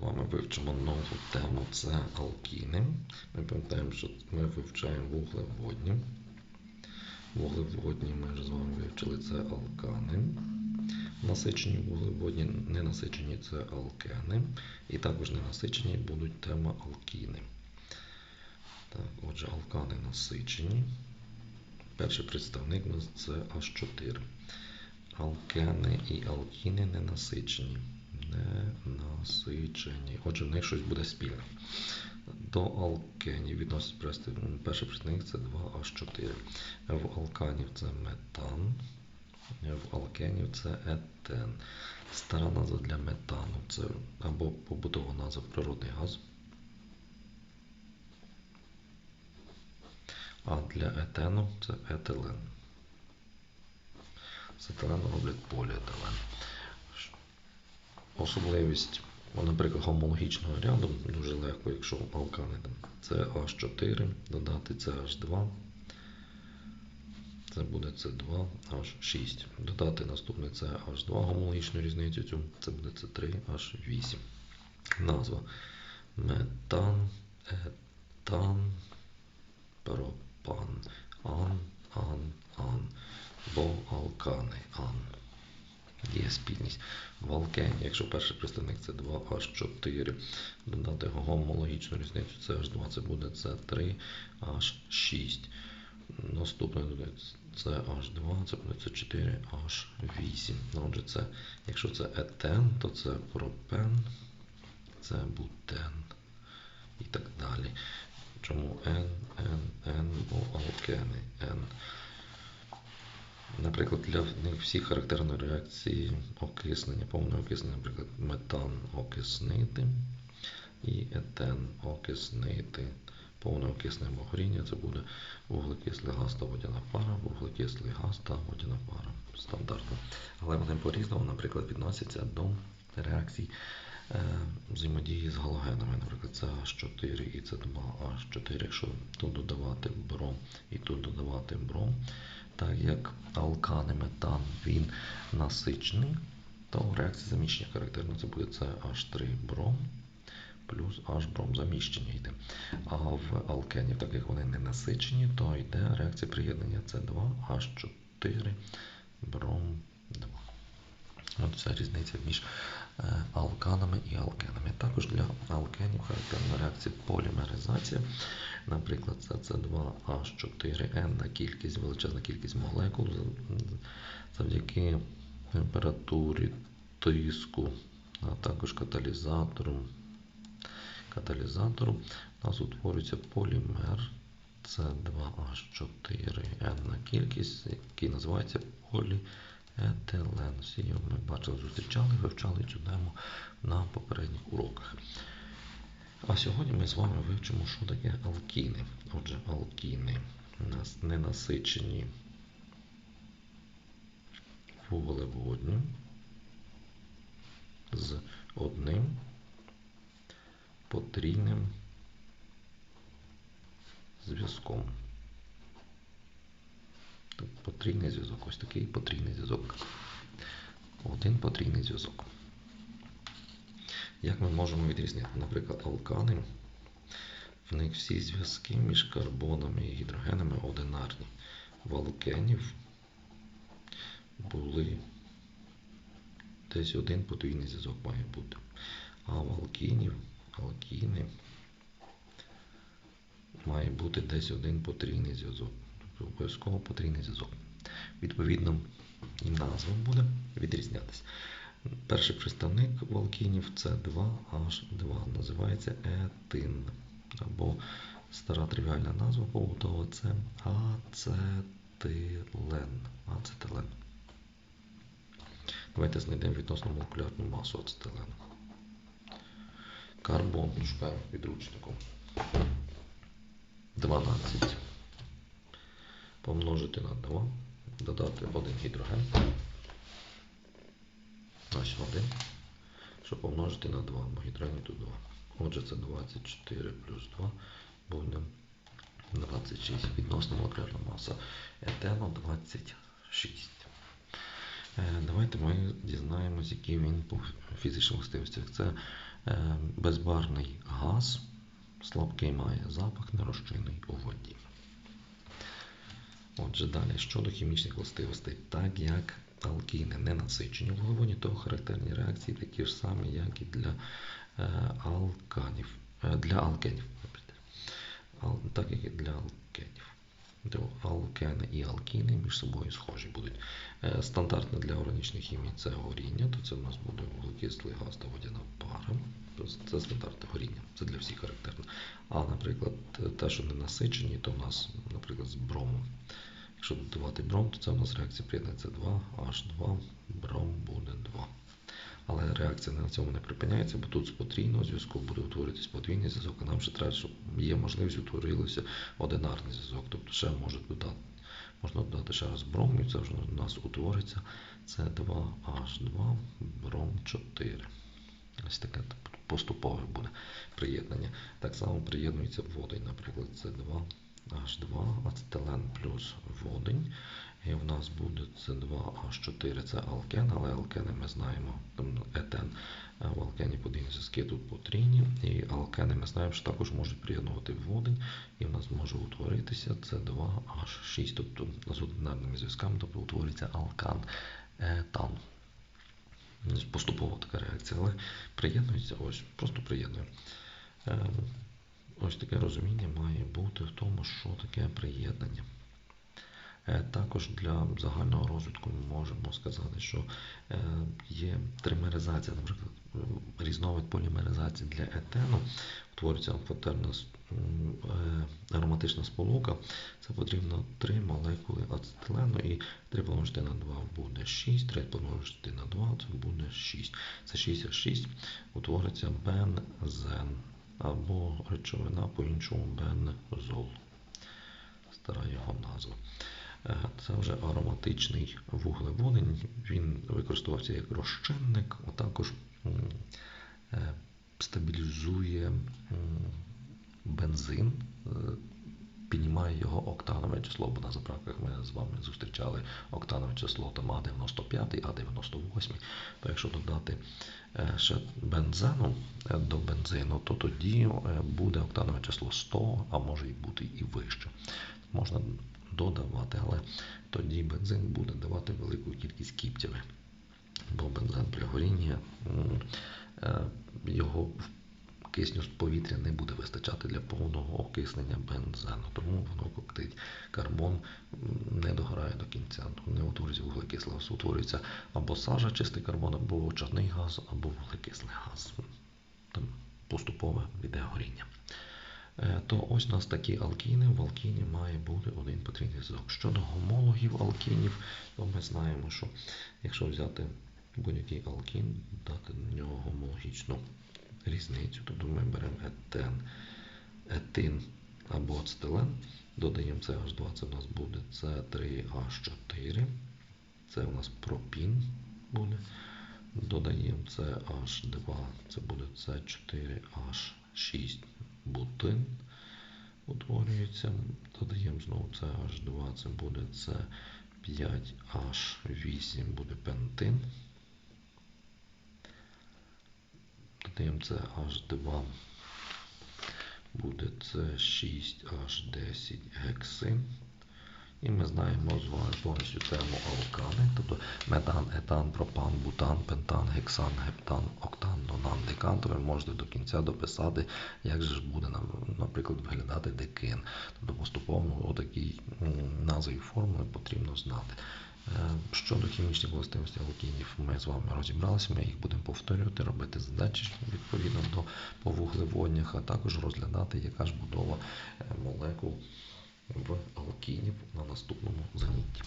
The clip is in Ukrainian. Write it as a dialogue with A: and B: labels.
A: вами вивчимо нову тему це алкіни. Ми пам'ятаємо, що ми вивчаємо вуглеводні. Вуглеводні ми вже з вами вивчили це алкани. Насичені вуглеводні, ненасичені це алкени. І також ненасичені будуть тема алкіни. Так, отже, алкани насичені. Перший представник у нас це H4. Алкени і алкіни ненасичені. Ненасичені. Отже, в них щось буде спільне. До алкенів відносить перший представник це 2H4. В алканів це метан. В алкенів це етен. Стара назва для метану це або побутова назва природний газ. А для етену це етилен. З етилену роблять поліетилен. Особливість, наприклад, гомологічного ряду дуже легко, якщо алкани це H4, додати CH2, це буде С2, H6. Додати наступне це H2 гомологічну різницю, цю, це буде С3, H8. Назва метан, етан, пропан, ан, ан, ан, бо алкани, ан. Є спільність. В якщо перший представник це 2H4, додати гомологічну різницю CH2, це буде C3H6. Наступне це H2, це буде C4H8. Отже, це, якщо це етен, то це пропен, це бутен і так далі. Чому N, N, N, бо алкени N. Наприклад, для них всіх характерна реакції окиснення, повне окиснення, наприклад, метан окиснити і етен окиснити. Повне окиснення або горіння це буде вуглекислий газ та водяна пара, вуглекислий газ та водяна пара. Стандартно. Але вони по-різному, наприклад, відносяться до реакцій взаємодії з галогенами. Наприклад, це H4 і це 2H4, якщо тут додавати бром і тут додавати бром так як алкани метан він насичений, то реакція заміщення характерна це буде CH3 бром плюс H бром заміщення йде. А в алкенів, так як вони не насичені, то йде реакція приєднання С2H4 бром 2. От вся різниця між е, алканами і алкенами. Також для алкенів характерна реакція полімеризація. Наприклад, це С2H4N на кількість, величезна кількість молекул завдяки температурі, тиску, а також каталізатору. Каталізатору у нас утворюється полімер С2H4N на кількість, який називається поліетилен. Всі його ми бачили, зустрічали, вивчали цю тему на попередніх уроках. А сьогодні ми з вами вивчимо, що таке алкіни. Отже, алкіни у нас ненасичені вуглеводні з одним потрійним зв'язком. Потрійний зв'язок. Ось такий потрійний зв'язок. Один потрійний зв'язок. Як ми можемо відрізняти, наприклад, алкани, в них всі зв'язки між карбонами і гідрогенами одинарні. В алкенів були десь один подвійний зв'язок має бути. А в алкінів, алкіни має бути десь один потрійний зв'язок. Обов'язково потрійний зв'язок. Відповідно, назва буде відрізнятися. Перший представник волкінів це 2H2, називається етин. Або стара тривіальна назва побутова це ацетилен. Ацетилен. Давайте знайдемо відносно молекулярну масу ацетилену. Карбон шукаємо підручником. 12. Помножити на 2, додати один гідроген. Ось 1, щоб помножити на 2, бо гідроні тут 2. Отже, це 24 плюс 2 буде 26. Відносно молекулярна маса етену 26. Давайте ми дізнаємось, які він по фізичних властивостях. Це Е, Безбарний газ, слабкий має запах, нерозчинний у воді. Отже, далі щодо хімічних властивостей, так як алкіни не насичені вуглеводні, то характерні реакції такі ж самі, як і для е, алканів, е, для алкенів. Ал, так як і для алкенів. То алкени і алкіни між собою схожі будуть. Е, Стандартне для органічної хімії це горіння, то це в нас буде вуглекислий газ та водяна пара. Тобто Це стандартне горіння, це для всіх характерно. А, наприклад, те, що не насичені, то в нас, наприклад, з бромом. Якщо додавати бром, то це в нас реакція приєднується 2, H2, бром буде 2. Але реакція на цьому не припиняється, бо тут з потрійного зв'язку буде утворюватись подвійний зв'язок, а нам ще треба, щоб є можливість утворилося одинарний зв'язок. Тобто ще може додати. Можна додати ще раз бром, і це вже у нас утвориться. Це 2H2, бром 4. Ось таке поступове буде приєднання. Так само приєднується водень, наприклад, це 2 H2, ацетилен плюс водень. І в нас буде С2H4, це алкен, але алкени ми знаємо, етен е, в алкені подвійні зв'язки, тут потрійні. І алкени ми знаємо, що також можуть приєднувати водень, і в нас може утворитися С2H6, тобто з одинарними зв'язками, тобто утворюється алкан етан. Поступова така реакція, але приєднується ось, просто приєднує. Ось таке розуміння має бути в тому, що таке приєднання. Е, Також для загального розвитку ми можемо сказати, що е, є тримеризація, наприклад, е, різновид полімеризації для етену, утворюється амфотерна ароматична сполука. Це потрібно 3 молекули ацетилену і 3 помножити на 2 буде 6, 3 помножити на 2 це буде 6. Це 66 утвориться бензен або речовина по-іншому бензол. Стара його назва. Е, Це вже ароматичний вуглеводень. Він використовувався як розчинник, а також е, стабілізує бензин, піднімає його октанове число, бо на заправках ми з вами зустрічали октанове число там А95, А98. То якщо додати е, ще бензену е, до бензину, то тоді е, буде октанове число 100, а може і бути і вище. Можна додавати, але тоді бензин буде давати велику кількість кіптяви. Бо бензин при горінні його кисню з повітря не буде вистачати для повного окиснення бензену. Тому воно коктить. Карбон не догорає до кінця, не утворюється вуглекислий газ. Утворюється або сажа, чистий карбон, або чорний газ, або вуглекислий газ. Там поступове йде горіння. Е, То ось у нас такі алкіни. В алкіні має бути один потрійний зв'язок. Щодо гомологів алкінів, то ми знаємо, що якщо взяти будь-який алкін, дати на нього гомологічну різницю, тобто ми беремо етен, етин або ацетилен, додаємо CH2, це у нас буде С3H4, це у нас пропін буде. Додаємо CH2, це буде С4H6 бутин. Утворюється. Додаємо знову CH2, це буде С5H8 буде пентин. Додаємо CH2, буде С6H10 гексин. І ми знаємо з вами повністю тему алкани, тобто метан, етан, пропан, бутан, пентан, гексан, гептан, октан, нонан, декан, то ви можете до кінця дописати, як же ж буде, наприклад, виглядати декин. Тобто поступово отакій м, назви і формули потрібно знати. Е, Щодо хімічних властивостей алкінів, ми з вами розібралися, ми їх будемо повторювати, робити задачі відповідно до по вуглеводнях, а також розглядати, яка ж будова е, молекул в алкінів на наступному занятті.